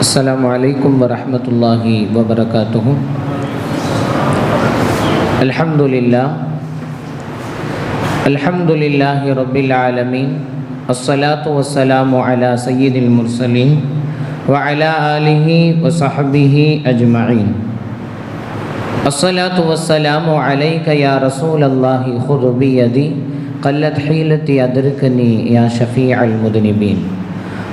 السلام عليكم ورحمة الله وبركاته الحمد لله الحمد لله رب العالمين الصلاة والسلام على سيد المرسلين وعلى آله وصحبه أجمعين الصلاة والسلام عليك يا رسول الله خذ بيدي قلت حيلتي أدركني يا شفيع المذنبين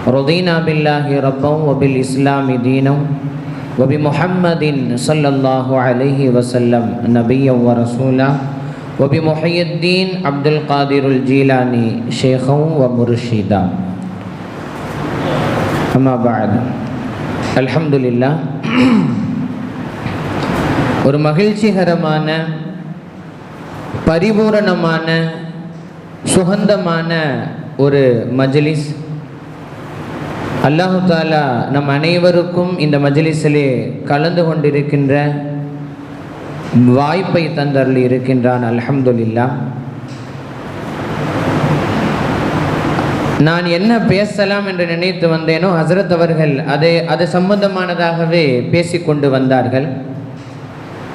رضينا بالله ربا وبالإسلام دينا وبمحمد صلى الله عليه وسلم نبيا ورسولا وبمحي الدين عبد القادر الجيلاني شيخا ومرشدا أما بعد الحمد لله ஒரு மகிழ்ச்சிகரமான பரிபூரணமான சுகந்தமான ஒரு மஜ்லிஸ் அல்லாஹு தாலா நம் அனைவருக்கும் இந்த மஜ்லிஸிலே கலந்து கொண்டிருக்கின்ற வாய்ப்பை தந்தருள் இருக்கின்றான் அலமதுல்லா நான் என்ன பேசலாம் என்று நினைத்து வந்தேனோ ஹசரத் அவர்கள் அதை அது சம்பந்தமானதாகவே பேசிக்கொண்டு வந்தார்கள்.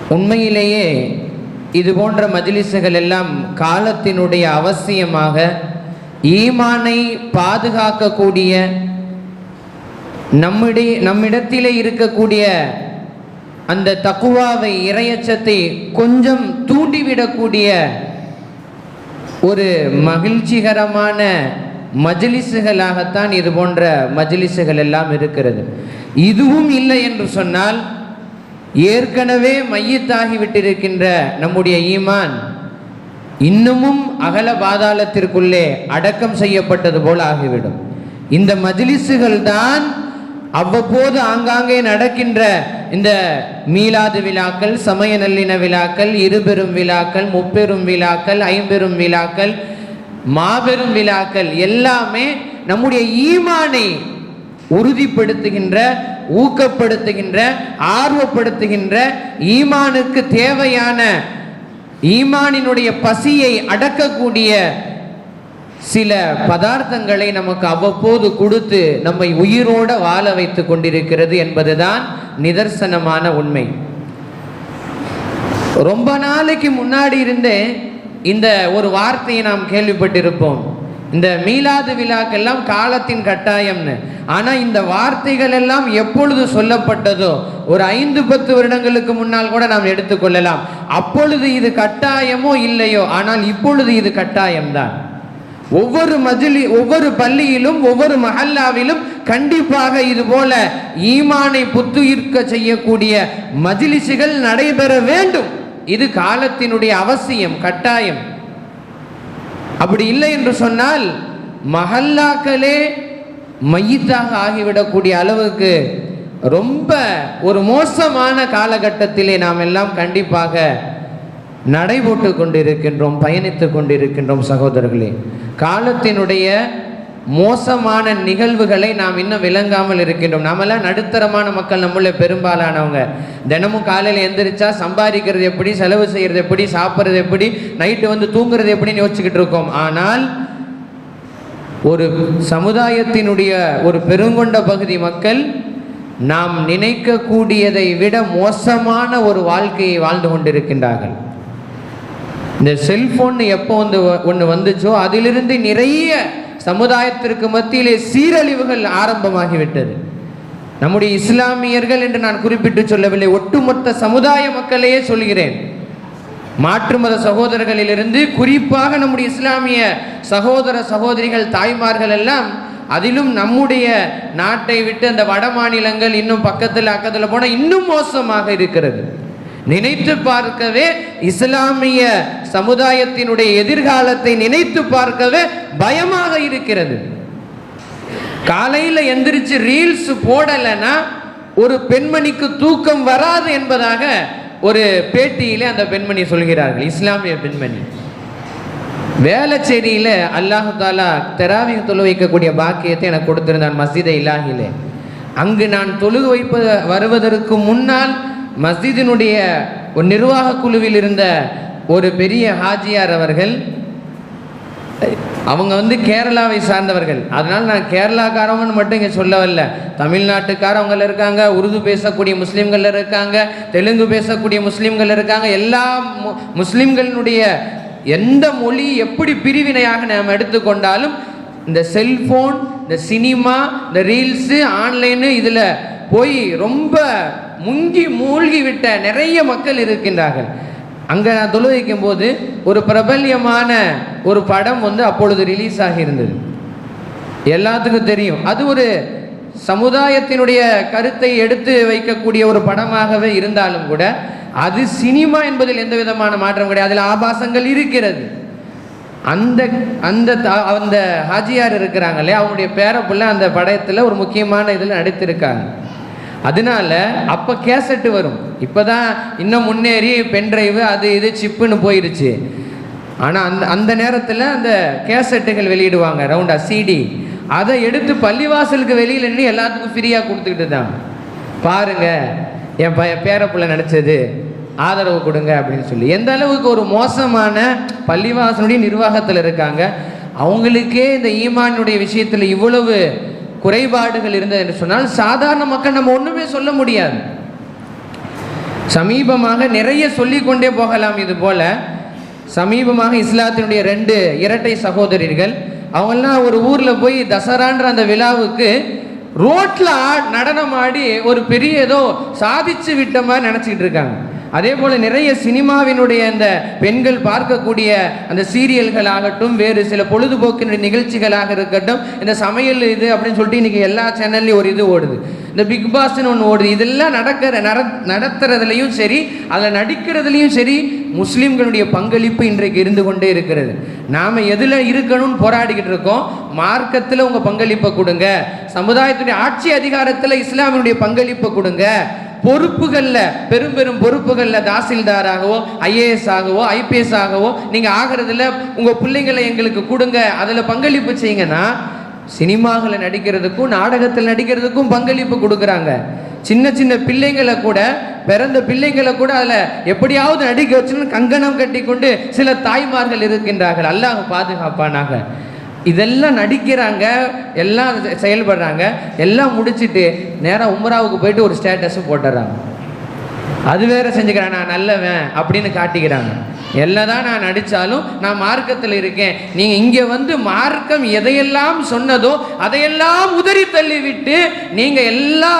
உண்மையிலேயே இது போன்ற மஜ்லிஸுகள் எல்லாம் காலத்தினுடைய அவசியமாக ஈமானை பாதுகாக்கக்கூடிய நம்முடைய நம்மிடத்திலே இருக்கக்கூடிய அந்த தக்குவாவை இரையச்சத்தை கொஞ்சம் தூண்டிவிடக்கூடிய ஒரு மகிழ்ச்சிகரமான மஜ்லிஸுகளாகத்தான் இது போன்ற மஜ்லிஸுகள் எல்லாம் இருக்கிறது. இதுவும் இல்லை என்று சொன்னால் ஏற்கனவே மையத்தாகிவிட்டிருக்கின்ற நம்முடைய ஈமான் இன்னமும் அகல பாதாளத்திற்குள்ளே அடக்கம் செய்யப்பட்டது போல் ஆகிவிடும். இந்த மஜிலிசுகள் தான் அவ்வப்போது ஆங்காங்கே நடக்கின்ற இந்த மீலாது விழாக்கள் சமய நல்லின விழாக்கள் இருபெரும் விழாக்கள் முப்பெரும் விழாக்கள் ஐம்பெரும் விழாக்கள் மாபெரும் விழாக்கள் எல்லாமே நம்முடைய ஈமானை உறுதிப்படுத்துகின்ற ஊக்கப்படுத்துகின்ற ஆர்வப்படுத்துகின்ற ஈமானுக்கு தேவையான ஈமானினுடைய பசியை அடக்கக்கூடிய சில பதார்த்தங்களை நமக்கு அவ்வப்போது கொடுத்து நம்மை உயிரோட வாழ வைத்து கொண்டிருக்கிறது என்பதுதான் நிதர்சனமான உண்மை. ரொம்ப நாளைக்கு முன்னாடி இருந்தே இந்த ஒரு வார்த்தையை நாம் கேள்விப்பட்டிருப்போம். இந்த மீலாது விழாக்கெல்லாம் காலத்தின் கட்டாயம்னு. ஆனால் இந்த வார்த்தைகள் எல்லாம் எப்பொழுது சொல்லப்பட்டதோ ஒரு ஐந்து பத்து வருடங்களுக்கு முன்னால் கூட நாம் எடுத்துக்கொள்ளலாம் அப்பொழுது இது கட்டாயமோ இல்லையோ ஆனால் இப்பொழுது இது கட்டாயம்தான். ஒவ்வொரு மஜிலி ஒவ்வொரு பள்ளியிலும் ஒவ்வொரு மஹல்லாவிலும் கண்டிப்பாக இது போல ஈமானை புத்துயிர்க்க செய்யக்கூடிய மஜிலிசுகள் நடைபெற வேண்டும். இது காலத்தினுடைய அவசியம் கட்டாயம். அப்படி இல்லை என்று சொன்னால் மஹல்லாக்களே மையத்தாக ஆகிவிடக்கூடிய அளவுக்கு ரொம்ப ஒரு மோசமான காலகட்டத்திலே நாம் எல்லாம் கண்டிப்பாக நடைபோட்டு கொண்டிருக்கின்றோம் பயணித்து கொண்டிருக்கின்றோம் சகோதரர்களே. காலத்தினுடைய மோசமான நிகழ்வுகளை நாம் இன்னும் விளங்காமல் இருக்கின்றோம். நாமெல்லாம் நடுத்தரமான மக்கள் நம்மள பெரும்பாலானவங்க. தினமும் காலையில் எந்திரிச்சா சம்பாதிக்கிறது எப்படி செலவு செய்கிறது எப்படி சாப்பிட்றது எப்படி நைட்டு வந்து தூங்குறது எப்படின்னு யோசிச்சுக்கிட்டு இருக்கோம். ஆனால் ஒரு சமுதாயத்தினுடைய ஒரு பெருங்கொண்ட பகுதி மக்கள் நாம் நினைக்கக்கூடியதை விட மோசமான ஒரு வாழ்க்கையை வாழ்ந்து கொண்டிருக்கின்றார்கள். இந்த செல்போன் எப்போ வந்து ஒன்று வந்துச்சோ அதிலிருந்து நிறைய சமுதாயத்திற்கு மத்தியிலே சீரழிவுகள் ஆரம்பமாகிவிட்டது. நம்முடைய இஸ்லாமியர்கள் என்று நான் குறிப்பிட்டு சொல்லவில்லை ஒட்டுமொத்த சமுதாய மக்களையே சொல்கிறேன். மாற்று மத சகோதரர்களிலிருந்து குறிப்பாக நம்முடைய இஸ்லாமிய சகோதர சகோதரிகள் தாய்மார்கள் எல்லாம் அதிலும் நம்முடைய நாட்டை விட்டு அந்த வட மாநிலங்கள் இன்னும் பக்கத்தில் அக்கத்தில் போனால் இன்னும் மோசமாக இருக்கிறது. நினைத்து பார்க்கவே இஸ்லாமிய சமுதாயத்தினுடைய எதிர்காலத்தை நினைத்து பார்க்கவே பயமாக இருக்கிறது. காலையில் எந்திரிச்சு ரீல்ஸ் போடலைன்னா ஒரு பெண்மணிக்கு தூக்கம் வராது என்பதாக ஒரு பேட்டியிலே அந்த பெண்மணி சொல்கிறார்கள். இஸ்லாமிய பெண்மணி. வேளச்சேரியில அல்லாஹு தாலா தெராவி தொழு வைக்கக்கூடிய பாக்கியத்தை எனக்கு கொடுத்திருந்தான் மசித இலாகிலே அங்கு நான் தொழுகு வைப்ப வருவதற்கு முன்னால் மஸ்ஜிதினுடைய ஒரு நிர்வாக குழுவில் இருந்த ஒரு பெரிய ஹாஜியார் அவர்கள் அவங்க வந்து கேரளாவை சார்ந்தவர்கள். அதனால் நான் கேரளாக்காரவங்கன்னு மட்டும் இங்கே சொல்ல வரல தமிழ்நாட்டுக்காரவங்க இருக்காங்க உருது பேசக்கூடிய முஸ்லீம்கள் இருக்காங்க தெலுங்கு பேசக்கூடிய முஸ்லீம்கள் இருக்காங்க. எல்லா மு- முஸ்லீம்களினுடைய எந்த மொழி எப்படி பிரிவினையாக நாம் எடுத்துக்கொண்டாலும் இந்த செல்ஃபோன் இந்த சினிமா இந்த ரீல்ஸு ஆன்லைனு இதில் போய் ரொம்ப முங்கி மூழ்கி விட்ட நிறைய மக்கள் இருக்கின்றார்கள். அங்கே நான் தொழுவிக்கும் போது ஒரு பிரபல்யமான ஒரு படம் வந்து அப்பொழுது ரிலீஸ் ஆகியிருந்தது. எல்லாத்துக்கும் தெரியும். அது ஒரு சமுதாயத்தினுடைய கருத்தை எடுத்து வைக்கக்கூடிய ஒரு படமாகவே இருந்தாலும் கூட அது சினிமா என்பதில் எந்த விதமான மாற்றம் கிடையாது. அதில் ஆபாசங்கள் இருக்கிறது. அந்த அந்த த- அந்த ஹாஜியார் இருக்கிறாங்களே அவங்களுடைய பேரப்புள்ள அந்த படத்தில் ஒரு முக்கியமான இதில் நடித்திருக்காங்க. அதனால அப்போ கேசட்டு வரும். இப்போ தான் இன்னும் முன்னேறி பென்ட்ரைவு அது இது சிப்புன்னு போயிடுச்சு ஆனால் அந்த அந்த நேரத்தில் அந்த கேசட்டுகள் வெளியிடுவாங்க ரவுண்டா சிடி அதை எடுத்து பள்ளிவாசலுக்கு வெளியில் நின்று எல்லாத்துக்கும் ஃப்ரீயாக கொடுத்துக்கிட்டு தான். பாருங்கள் என் ப பேரப்பிள்ளை நினச்சது. ஆதரவு கொடுங்க அப்படின்னு சொல்லி. எந்த அளவுக்கு ஒரு மோசமான பள்ளிவாசனுடைய நிர்வாகத்தில் இருக்காங்க அவங்களுக்கே இந்த ஈமானுடைய விஷயத்தில் இவ்வளவு குறைபாடுகள் இருந்தது என்று சொன்னால் சாதாரண மக்கள் நம்ம ஒன்றுமே சொல்ல முடியாது. சமீபமாக நிறைய சொல்லிக்கொண்டே போகலாம் இது போல. சமீபமாக இஸ்லாத்தினுடைய ரெண்டு இரட்டை சகோதரிகள் அவங்கெல்லாம் ஒரு ஊரில் போய் தசரான்ற அந்த விழாவுக்கு ரோட்டில் நடனம் ஆடி ஒரு பெரிய ஏதோ சாதிச்சு விட்ட மாதிரி நினச்சிக்கிட்டு இருக்காங்க. அதே போல நிறைய சினிமாவினுடைய அந்த பெண்கள் பார்க்கக்கூடிய அந்த சீரியல்கள் ஆகட்டும் வேறு சில பொழுதுபோக்கினுடைய நிகழ்ச்சிகளாக இருக்கட்டும் இந்த சமையல் இது அப்படின்னு சொல்லிட்டு இன்றைக்கி எல்லா சேனல்லையும் ஒரு இது ஓடுது. இந்த பிக் பாஸ்னு ஒன்று ஓடுது. இதெல்லாம் நடக்கிற நட நடத்துறதுலையும் சரி அதில் நடிக்கிறதுலையும் சரி முஸ்லீம்களுடைய பங்களிப்பு இன்றைக்கு இருந்து கொண்டே இருக்கிறது. நாம் எதில் இருக்கணும்னு போராடிக்கிட்டு இருக்கோம் மார்க்கத்தில் உங்கள் பங்களிப்பை கொடுங்க. சமுதாயத்துடைய ஆட்சி அதிகாரத்தில் இஸ்லாமினுடைய பங்களிப்பை கொடுங்க. பொறுப்புகளில் பெரும் பெரும் பொறுப்புகளில் தாசில்தாராகவோ ஐஏஎஸ் ஆகவோ ஐபிஎஸ் ஆகவோ நீங்கள் ஆகிறதுல உங்கள் பிள்ளைங்களை எங்களுக்கு கொடுங்க. அதில் பங்களிப்பு செய்யுங்கன்னா சினிமாவில் நடிக்கிறதுக்கும் நாடகத்தில் நடிக்கிறதுக்கும் பங்களிப்பு கொடுக்குறாங்க. சின்ன சின்ன பிள்ளைங்களை கூட பிறந்த பிள்ளைங்களை கூட அதில் எப்படியாவது நடிக்க வச்சுன்னு கங்கணம் கட்டி கொண்டு சில தாய்மார்கள் இருக்கின்றார்கள். அல்லாஹ் பாதுகாப்பானாங்க இதெல்லாம் நடிக்கிறாங்க எல்லாம் செயல்படுறாங்க எல்லாம் முடிச்சுட்டு நேராக உம்ராவுக்கு போயிட்டு ஒரு ஸ்டேட்டஸும் போட்டுறாங்க. அது வேற செஞ்சுக்கிறேன் நான் நல்லவன் அப்படின்னு காட்டிக்கிறாங்க. என்னதான் நான் நடித்தாலும் நான் மார்க்கத்தில் இருக்கேன். நீங்கள் இங்கே வந்து மார்க்கம் எதையெல்லாம் சொன்னதோ அதையெல்லாம் உதறி தள்ளிவிட்டு நீங்கள் எல்லா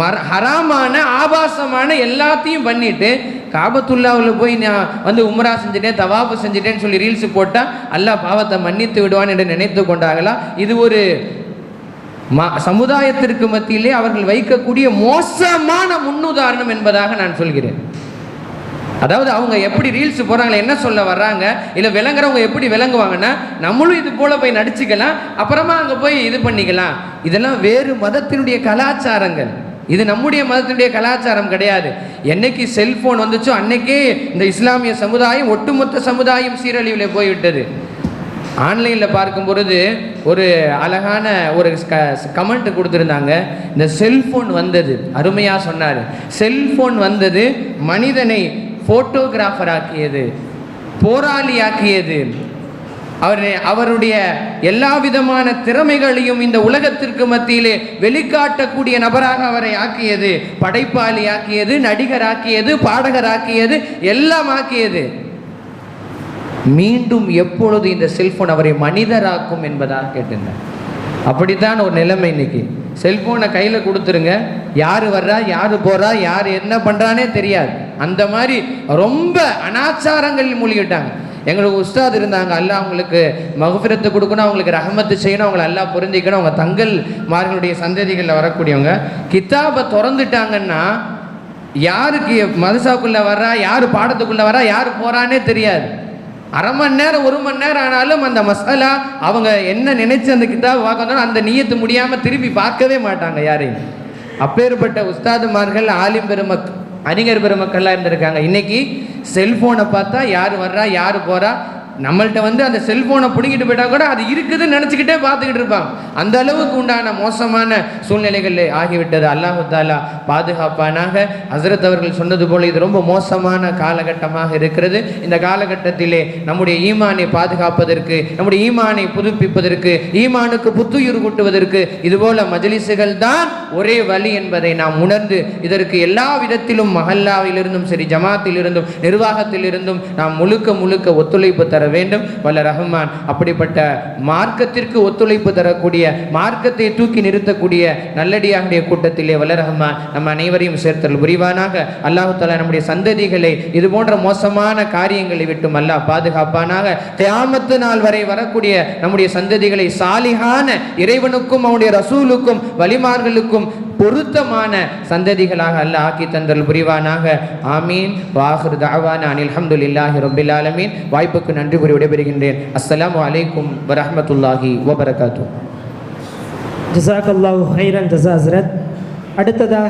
மர ஹராமான ஆபாசமான எல்லாத்தையும் பண்ணிட்டு காபத்துல்லாவில் போய் நான் வந்து உம்ரா செஞ்சுட்டேன் தவாப்பு செஞ்சுட்டேன்னு சொல்லி ரீல்ஸ் போட்டால் அல்லாஹ் பாவத்தை மன்னித்து விடுவான் என்று நினைத்து கொண்டார்களா? இது ஒரு ம- சமுதாயத்திற்கு மத்தியிலே அவர்கள் வைக்கக்கூடிய மோசமான முன்னுதாரணம் என்பதாக நான் சொல்கிறேன். அதாவது அவங்க எப்படி ரீல்ஸ் போகிறாங்களே என்ன சொல்ல வர்றாங்க இல்லை விளங்குறவங்க எப்படி விளங்குவாங்கன்னா நம்மளும் இது போல் போய் நடிச்சுக்கலாம் அப்புறமா அங்கே போய் இது பண்ணிக்கலாம். இதெல்லாம் வேறு மதத்தினுடைய கலாச்சாரங்கள். இது நம்முடைய மதத்தினுடைய கலாச்சாரம் கிடையாது. என்னைக்கு செல்போன் வந்துச்சோ அன்னைக்கே இந்த இஸ்லாமிய சமுதாயம் ஒட்டுமொத்த சமுதாயம் சீரழிவில் போய்விட்டது. ஆன்லைனில் பார்க்கும் பொழுது ஒரு அழகான ஒரு க கமெண்ட் கொடுத்துருந்தாங்க. இந்த செல்ஃபோன் வந்தது. அருமையாக சொன்னார். செல்ஃபோன் வந்தது மனிதனை ஃபோட்டோகிராஃபர் ஆக்கியது போராளி ஆக்கியது அவர் அவருடைய எல்லா விதமான திறமைகளையும் இந்த உலகத்திற்கு மத்தியிலே வெளிக்காட்டக்கூடிய நபராக அவரை ஆக்கியது படைப்பாளி ஆக்கியது நடிகர் ஆக்கியது பாடகர் ஆக்கியது எல்லாம் ஆக்கியது. மீண்டும் எப்பொழுது இந்த செல்போன் அவரை மனிதராக்கும் என்பதாக கேட்டிருந்தேன் அப்படித்தான் ஒரு நிலைமை இன்னைக்கு. செல்போனை கையில் கொடுத்துருங்க. யார் வர்றா யார் போகிறா யார் என்ன பண்ணுறானே தெரியாது. அந்த மாதிரி ரொம்ப அனாச்சாரங்களில் மூழ்கிட்டாங்க. எங்களுக்கு உஸ்தாத் இருந்தாங்க. அல்லா அவங்களுக்கு மகஃபிரத்து கொடுக்கணும் அவங்களுக்கு ரஹமத்து செய்யணும் அவங்களை எல்லாம் புரிஞ்சிக்கணும் அவங்க தங்கள் மார்களுடைய சந்ததிகளில் வரக்கூடியவங்க. கித்தாபை திறந்துட்டாங்கன்னா யாருக்கு மதசாக்குள்ளே வர்றா யார் பாடத்துக்குள்ளே வர்றா யார் போகிறானே தெரியாது. அரை மணி நேரம் ஒரு மணி நேரம் ஆனாலும் அந்த மசாலா அவங்க என்ன நினைச்சு அந்த கிதாப் பார்க்கணும் அந்த நீயத்து முடியாமல் திருப்பி பார்க்கவே மாட்டாங்க யாரையும். அப்பேற்பட்ட உஸ்தாதுமார்கள் ஆலிம் பெருமக்கள் அறிஞர் பெருமக்கள்லாம் இருந்திருக்காங்க. இன்னைக்கு செல்போனை பார்த்தா யார் வர்றா யார் போறா? நம்மள்கிட்ட வந்து அந்த செல்போனை பிடிங்கிட்டு போயிட்டா கூட அது இருக்குதுன்னு நினச்சிக்கிட்டே பார்த்துக்கிட்டு இருப்பாங்க. அந்த அளவுக்கு உண்டான மோசமான சூழ்நிலைகள் ஆகிவிட்டது. அல்லாஹு தாலா பாதுகாப்பானாக ஹசரத் அவர்கள் சொன்னது போல இது ரொம்ப மோசமான காலகட்டமாக இருக்கிறது. இந்த காலகட்டத்திலே நம்முடைய ஈமானை பாதுகாப்பதற்கு நம்முடைய ஈமானை புதுப்பிப்பதற்கு ஈமானுக்கு புத்துயிர் கூட்டுவதற்கு இதுபோல மஜலிசுகள் தான் ஒரே வழி என்பதை நாம் உணர்ந்து இதற்கு எல்லா விதத்திலும் மஹல்லாவிலிருந்தும் சரி ஜமாத்திலிருந்தும் நிர்வாகத்திலிருந்தும் நாம் முழுக்க முழுக்க ஒத்துழைப்பு தர வேண்டும். வல்ல ரஹ்மான் அப்படிப்பட்ட மார்க்கத்திற்கு ஒத்துழைப்பு தரக்கூடிய மார்க்கத்தை தூக்கி நிறுத்தக்கூடிய நல்லடியாருடைய கூட்டத்திலே வல்ல ரஹ்மான் நம்ம அனைவரையும் சேர்த்தல் புரிவானாக. அல்லாஹு தாலா நம்முடைய சந்ததிகளை இது போன்ற மோசமான காரியங்களை விட்டும் அல்லாஹ் பாதுகாப்பானாக. தியாமத்து நாள் வரை வரக்கூடிய நம்முடைய சந்ததிகளை சாலிகான இறைவனுக்கும் அவனுடைய ரசூலுக்கும் வலிமார்களுக்கும் பொருத்தமான சந்ததிகளாக அல்லாஹ் ஆக்கி தந்தல் புரிவானாக. ஆமீன். வாஹர் தாவான அனில் இல்லாஹி ரப்பில் ஆலமீன். வாய்ப்புக்கு நன்றி கூறி விடைபெறுகின்றேன். அஸ்லாம் வலைக்கும் வரமத்துல்லாஹி வபரகாத்து ஜசாக் அல்லாஹ் ஹைரன் ஜசா ஹசரத் அடுத்ததாக